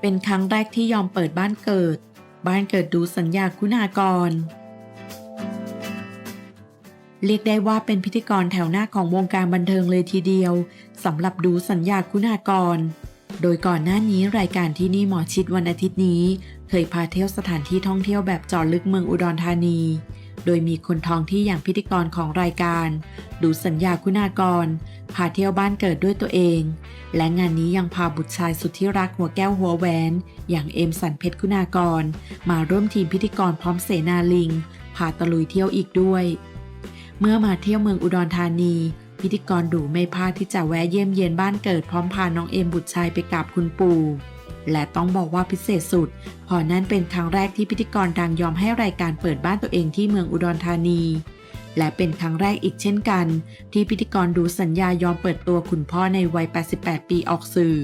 เป็นครั้งแรกที่ยอมเปิดบ้านเกิด บ้านเกิดดูสัญญาคุณากร เรียกได้ว่าเป็นพิธีกรแถวหน้าของวงการบันเทิงเลยทีเดียวสำหรับดูสัญญาคุณากร โดยก่อนหน้านี้รายการที่นี่หมอชิดวันอาทิตย์นี้ เคยพาเที่ยวสถานที่ท่องเที่ยวแบบจอลึกเมืองอุดรธานี โดยมีคนท้องที่อย่างพิธีกรของรายการ ดูสัญญาคุณากร พาเที่ยวบ้านเกิดด้วยตัวเอง และงานนี้ยังพาบุตรชายสุดที่รักหัวแก้วหัวแหวน อย่างเอมสันเพชรคุณากร มาร่วมทีมพิธีกรพร้อมเสนาลิง พาตะลุยเที่ยวอีกด้วย เมื่อมาเที่ยวเมืองอุดรธานีพิธีกรดูไม่พลาดที่จะแวะเยี่ยมเยียนบ้านเกิดพร้อมพาน้องเอมบุตรชายไปกราบคุณปู่ และต้องบอกว่าพิเศษสุดเพอนั่นเป็นครั้งแรกที่พิธีกรดังยอมให้รายการเปิดบ้านตัวเองที่เมืองอุดรธานี และเป็นครั้งแรกอีกเช่นกัน ที่พิธีกรดูสัญญายอมเปิดตัวคุณพ่อในวัย 88 ปีออกสื่อ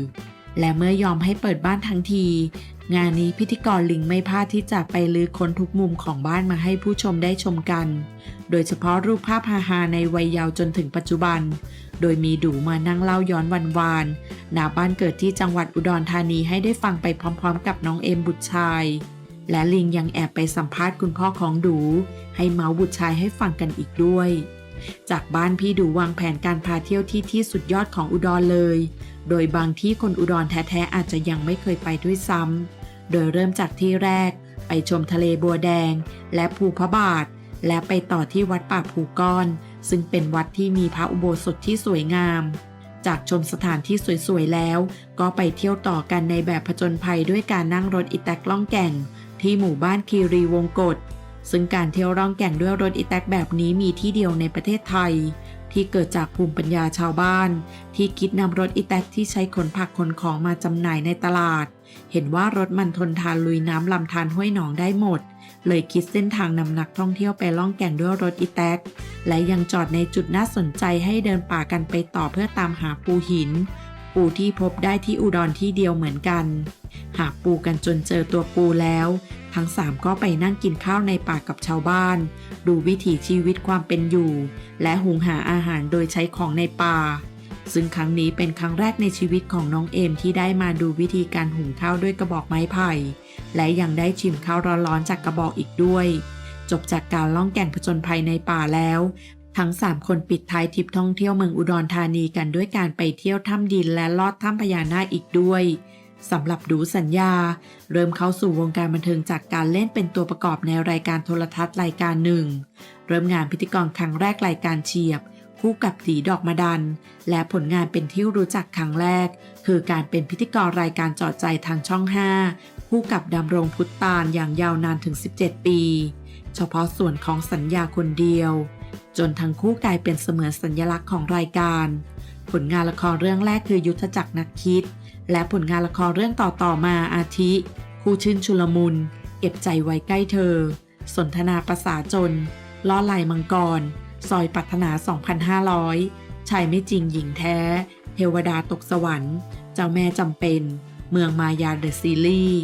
และเมื่อยอมให้เปิดบ้านทั้งที งานนี้พิธีกรลิงไม่พลาดที่จะไปลื้อค้นทุกมุมของบ้านมาให้ผู้ชมได้ชมกัน โดยเฉพาะรูปภาพฮาๆในวัยเยาว์จนถึงปัจจุบัน โดยมีดูมานั่งเล่าย้อนวันวานหน้าบ้านเกิดที่จังหวัดอุดรธานีให้ได้ฟังไปพร้อมๆ กับน้องเอมบุตรชาย และลิงยังแอบไปสัมภาษณ์คุณพ่อของดู ให้เมาบุตรชายให้ฟังกันอีกด้วย จากบ้านพี่ดูวางแผนการพาเที่ยวที่ที่สุดยอดของอุดรเลย โดยบางที่คนอุดรแท้ๆอาจจะยังไม่เคยไปด้วยซ้ำ โดยเริ่มจากที่แรก ไปชมทะเลบัวแดง และภูพระบาท และไปต่อที่วัดป่าภูก้อน ซึ่งเป็นวัดที่มีพระอุโบสถที่สวยงาม จากชมสถานที่สวยๆแล้ว ก็ไปเที่ยวต่อกันในแบบผจญภัยด้วยการนั่งรถอิแตกล่องแก่ง ที่หมู่บ้านคีรีวงกฏซึ่งการเที่ยวร่องแก่งด้วยรถอิแตกแบบนี้มีที่เดียวในประเทศไทย ที่เกิดจากภูมิปัญญาชาวบ้าน ที่คิดนำรถอิแตกที่ใช้ขนผักขนของมาจำหน่ายในตลาด เห็นว่ารถมันทนทานลุยน้ำลำธารห้วยหนองได้หมด เลยคิดเส้นทางนำนักท่องเที่ยวไปล่องแก่งด้วยรถอีแท็กและยังจอดในจุดน่าสนใจให้เดินป่ากันไปต่อเพื่อตามหาปูหิน ปูที่พบได้ที่อุดรที่เดียวเหมือนกัน หาปูกันจนเจอตัวปูแล้ว ทั้งสามก็ไปนั่งกินข้าวในป่ากับชาวบ้าน ดูวิถีชีวิตความเป็นอยู่ และหุงหาอาหารโดยใช้ของในป่า ซึ่งครั้งนี้เป็นครั้งแรกในชีวิตของน้องเอมที่ได้มาดูวิธีการหุงข้าวด้วยกระบอกไม้ไผ่ และยังได้ชิมข้าวร้อนๆจากกระบอกอีกด้วย จบจากการล่องแก่งผจญภัยในป่าแล้ว ทั้ง 3 คนปิดท้ายทริปท่องเที่ยวเมืองอุดรธานีกันด้วยการไปเที่ยวถ้ำดินและลอดถ้ำพญานาคอีกด้วย สำหรับดูสัญญา เริ่มเข้าสู่วงการบันเทิงจากการเล่นเป็นตัวประกอบในรายการโทรทัศน์รายการหนึ่ง เริ่มงานพิธีกรครั้งแรกรายการเฉียบ คู่กับตีดอกมาดัน และผลงานเป็นที่รู้จักครั้งแรก คือการเป็นพิธีกรรายการจาะใจทางช่อง 5 คู่กับดำรงพุทธตาลอย่างยาวนานถึง 17 ปี เฉพาะส่วนของสัญญาคนเดียว จนทั้งคู่กลายเป็นเสมือนสัญลักษณ์ของรายการ ผลงานละครเรื่องแรกคือยุทธจักรนักคิด และผลงานละครเรื่องต่อๆมาอาทิ คู่ชื่นชุลมุน เก็บใจไว้ใกล้เธอ สนทนาประสาจน ล้อลายมังกร ซอยปัถนา 2,500 ชายไม่จริงหญิงแท้ เทวดาตกสวรรค์ เจ้าแม่จำเป็น เมืองมายาเดอะซีรีส์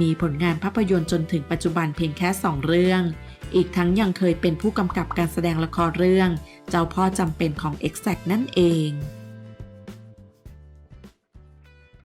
มีผลงานภาพยนตร์จนถึงปัจจุบันเพียงแค่ 2 เรื่อง อีกทั้งยังเคยเป็นผู้กำกับการแสดงละครเรื่อง เจ้าพ่อจำเป็นของ e x a c t นั่นเอง